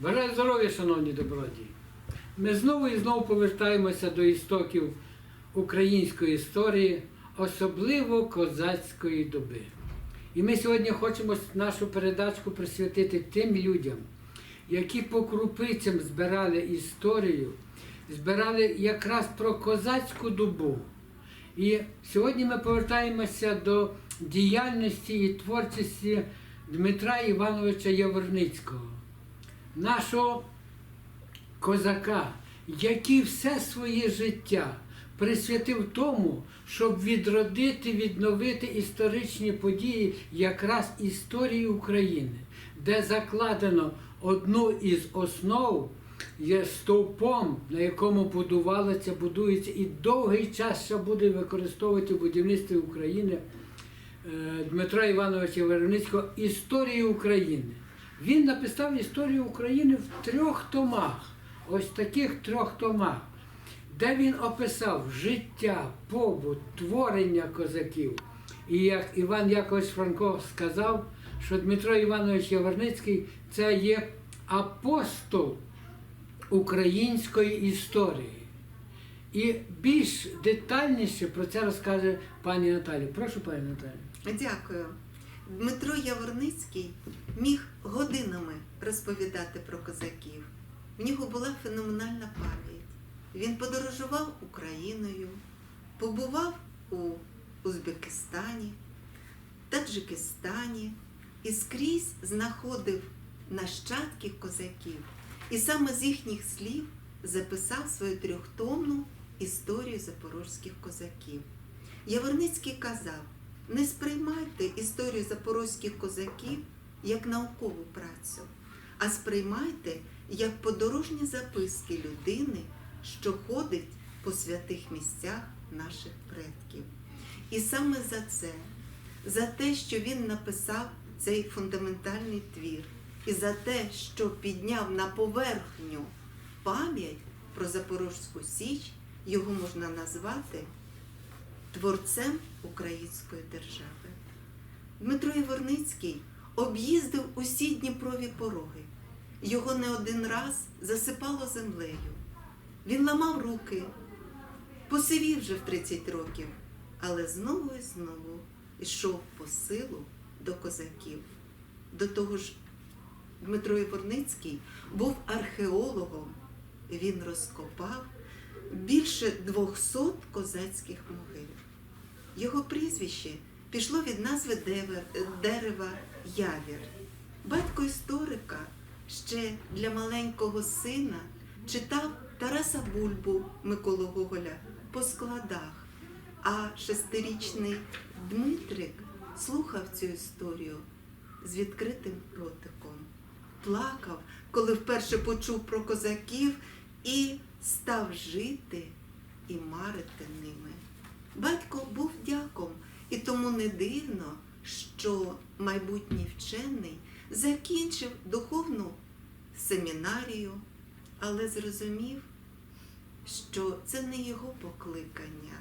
Бажаю здоров'я, шановні добродії. Ми знову і знову повертаємося до істоків української історії, особливо козацької доби. І ми сьогодні хочемо нашу передачку присвятити тим людям, які по крупицям збирали історію, збирали якраз про козацьку добу. І сьогодні ми повертаємося до діяльності і творчості Дмитра Івановича Яворницького, нашого козака, який все своє життя присвятив тому, щоб відродити, відновити історичні події, якраз історії України, де закладено одну із основ є стовпом, на якому будувалося, будується і довгий час ще буде використовувати в будівництві України е, Дмитра Івановича Вероницького історію України. Він написав історію України в трьох томах, ось таких трьох томах, де він описав життя, побут, творення козаків. І як Іван Якович Франко сказав, що Дмитро Іванович Яворницький це є апостол української історії. І більш детальніше про це розкаже пані Наталі. Прошу, пані Наталі. Дякую. Дмитро Яворницький міг годинами розповідати про козаків. В нього була феноменальна пам'ять. Він подорожував Україною, побував у Узбекистані, Таджикистані і скрізь знаходив нащадків козаків. І саме з їхніх слів записав свою трьохтомну історію запорозьких козаків. Яворницький казав: не сприймайте історію запорозьких козаків як наукову працю, а сприймайте як подорожні записки людини, що ходить по святих місцях наших предків. І саме за це, за те, що він написав цей фундаментальний твір, і за те, що підняв на поверхню пам'ять про Запорозьку Січ, його можна назвати творцем української держави. Дмитро Яворницький об'їздив усі Дніпрові пороги. Його не один раз засипало землею. Він ламав руки, посивів вже в 30 років, але знову і знову йшов по силу до козаків. До того ж, Дмитро Яворницький був археологом. Він розкопав більше 200 козацьких могил. Його прізвище пішло від назви дерева Явір. Батько історика ще для маленького сина читав Тараса Бульбу Миколу Гоголя по складах, а шестирічний Дмитрик слухав цю історію з відкритим ротиком. Плакав, коли вперше почув про козаків і став жити і марити ними. Батько був дяком, і тому не дивно, що майбутній вчений закінчив духовну семінарію, але зрозумів, що це не його покликання,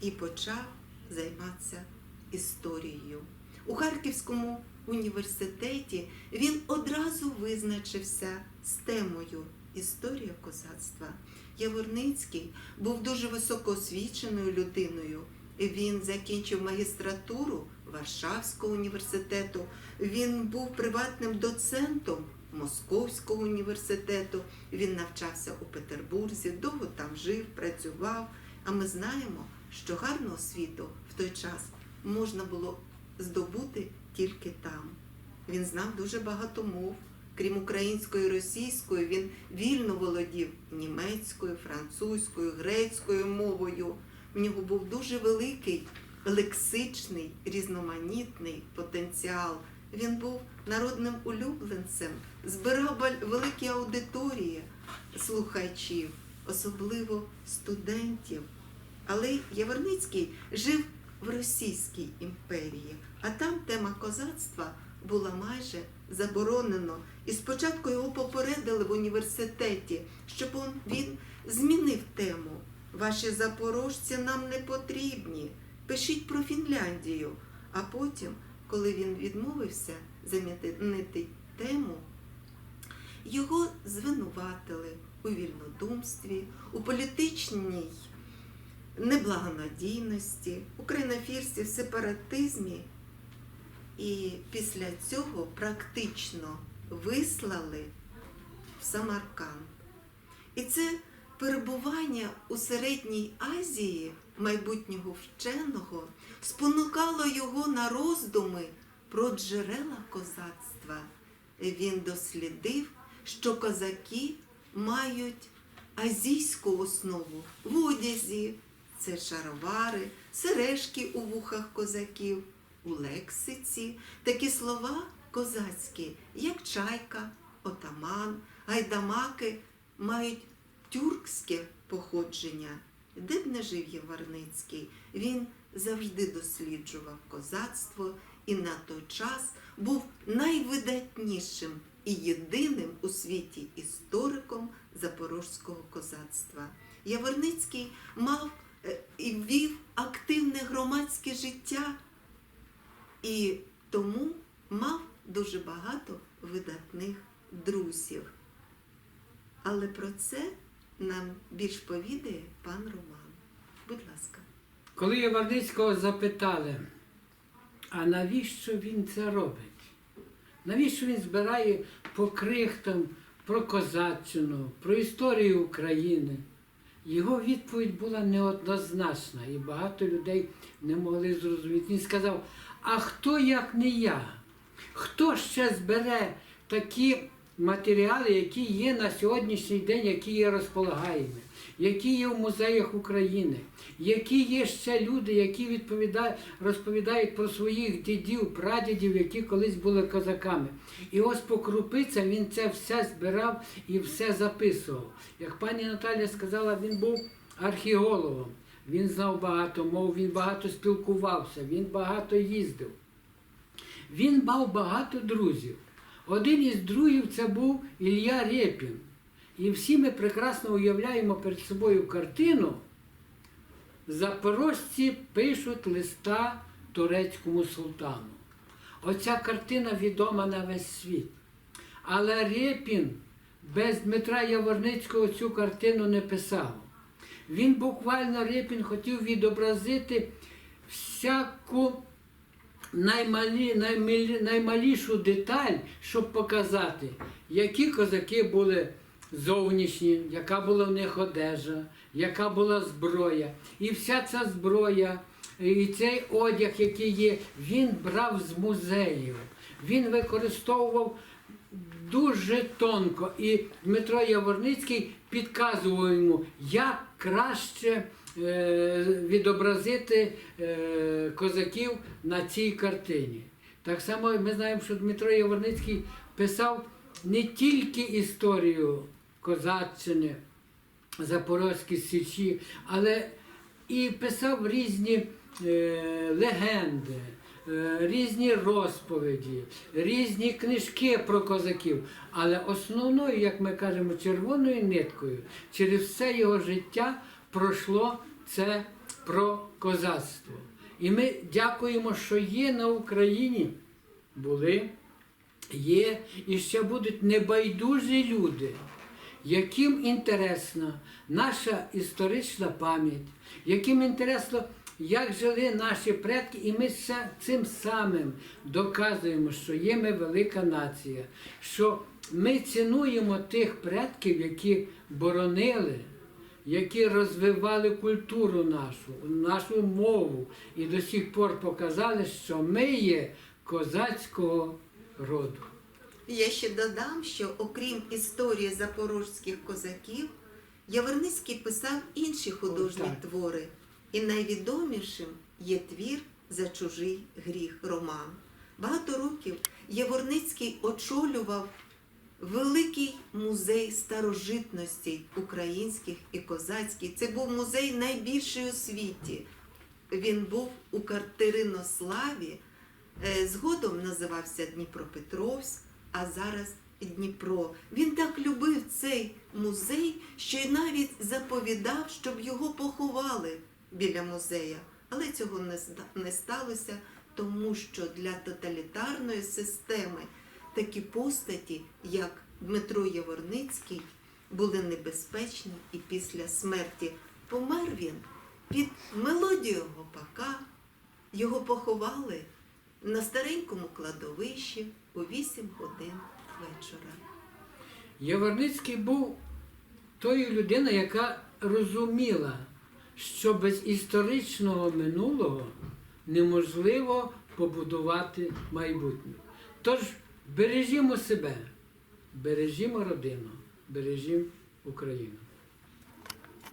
і почав займатися історією. У Харківському університеті він одразу визначився з темою Історія козацтва. Яворницький був дуже високоосвіченою людиною. Він закінчив магістратуру Варшавського університету. Він був приватним доцентом Московського університету. Він навчався у Петербурзі, довго там жив, працював. А ми знаємо, що гарну освіту в той час можна було здобути тільки там. Він знав дуже багато мов. Крім української і російської, він вільно володів німецькою, французькою, грецькою мовою. В нього був дуже великий лексичний, різноманітний потенціал. Він був народним улюбленцем, збирав великі аудиторії слухачів, особливо студентів. Але Яворницький жив в Російській імперії, а там тема козацтва була майже заборонено. І спочатку його попередили в університеті, щоб він змінив тему. Ваші запорожці нам не потрібні. Пишіть про Фінляндію. А потім, коли він відмовився замінити тему, Його звинуватили у вільнодумстві, у політичній неблагонадійності, у кринофірстві, сепаратизмі. І після цього практично вислали в Самарканд. І це перебування у Середній Азії майбутнього вченого спонукало його на роздуми про джерела козацтва. Він дослідив, що козаки мають азійську основу в одязі, це шаровари, сережки у вухах козаків, у лексиці, такі слова козацькі, як чайка, отаман, гайдамаки мають тюркське походження. Де б не жив Єварницький, він завжди досліджував козацтво і на той час був найвидатнішим і єдиним у світі істориком запорозького козацтва. Яворницький мав е, і вів активне громадське життя і тому мав дуже багато видатних друзів. Але про це нам більш повідає пан Роман. Будь ласка. Коли Яворницького запитали, а навіщо він це робить? Навіщо він збирає по крихтам про козаччину, про історію України? Його відповідь була неоднозначна, і багато людей не могли зрозуміти. Він сказав: а хто як не я? Хто ще збере такі матеріали, які є на сьогоднішній день, які є розполагаємо, які є в музеях України, які є ще люди, які розповідають про своїх дідів, прадідів, які колись були козаками. І ось по крупицям він це все збирав і все записував. Як пані Наталя сказала, він був археологом. Він знав багато мов, він багато спілкувався, він багато їздив. Він мав багато друзів. Один із другів це був Ілля Рєпін. І всі ми прекрасно уявляємо перед собою картину. Запорожці пишуть листа турецькому султану. Оця картина відома на весь світ. Але Рєпін без Дмитра Яворницького цю картину не писав. Він буквально Рєпін хотів відобразити всяку наймалі, наймалі, наймалішу деталь, щоб показати, які козаки були зовнішні, яка була в них одежа, яка була зброя. І вся ця зброя, і цей одяг, який є, він брав з музеїв. Він використовував дуже тонко. І Дмитро Яворницький підказував йому, як краще е, відобразити е, козаків на цій картині. Так само ми знаємо, що Дмитро Яворницький писав не тільки історію козаччини, Запорозькі Січі, але і писав різні е, легенди, різні розповіді, різні книжки про козаків. Але основною, як ми кажемо, червоною ниткою через все його життя пройшло це про козацтво. І ми дякуємо, що є на Україні, були, є і ще будуть небайдужі люди яким інтересна наша історична пам'ять, яким інтересно, як жили наші предки, і ми цим самим доказуємо, що є ми велика нація, що ми цінуємо тих предків, які боронили, які розвивали культуру нашу, нашу мову, і до сих пор показали, що ми є козацького роду. Я ще додам, що окрім історії запорожських козаків, Яворницький писав інші художні О, твори, і найвідомішим є твір за чужий гріх Роман. Багато років Яворницький очолював великий музей старожитностей українських і козацьких. Це був музей найбільший у світі. Він був у Катеринославі, е, згодом називався Дніпропетровськ, а зараз Дніпро. Він так любив цей музей, що й навіть заповідав, щоб його поховали біля музея. Але цього не сталося, тому що для тоталітарної системи такі постаті, як Дмитро Яворницький були небезпечні, і після смерті помер він під мелодію гопака. Його поховали на старенькому кладовищі у 8 годин вечора. Яворницький був тою людиною, яка розуміла, що без історичного минулого неможливо побудувати майбутнє. Тож бережімо себе, бережімо родину, бережімо Україну.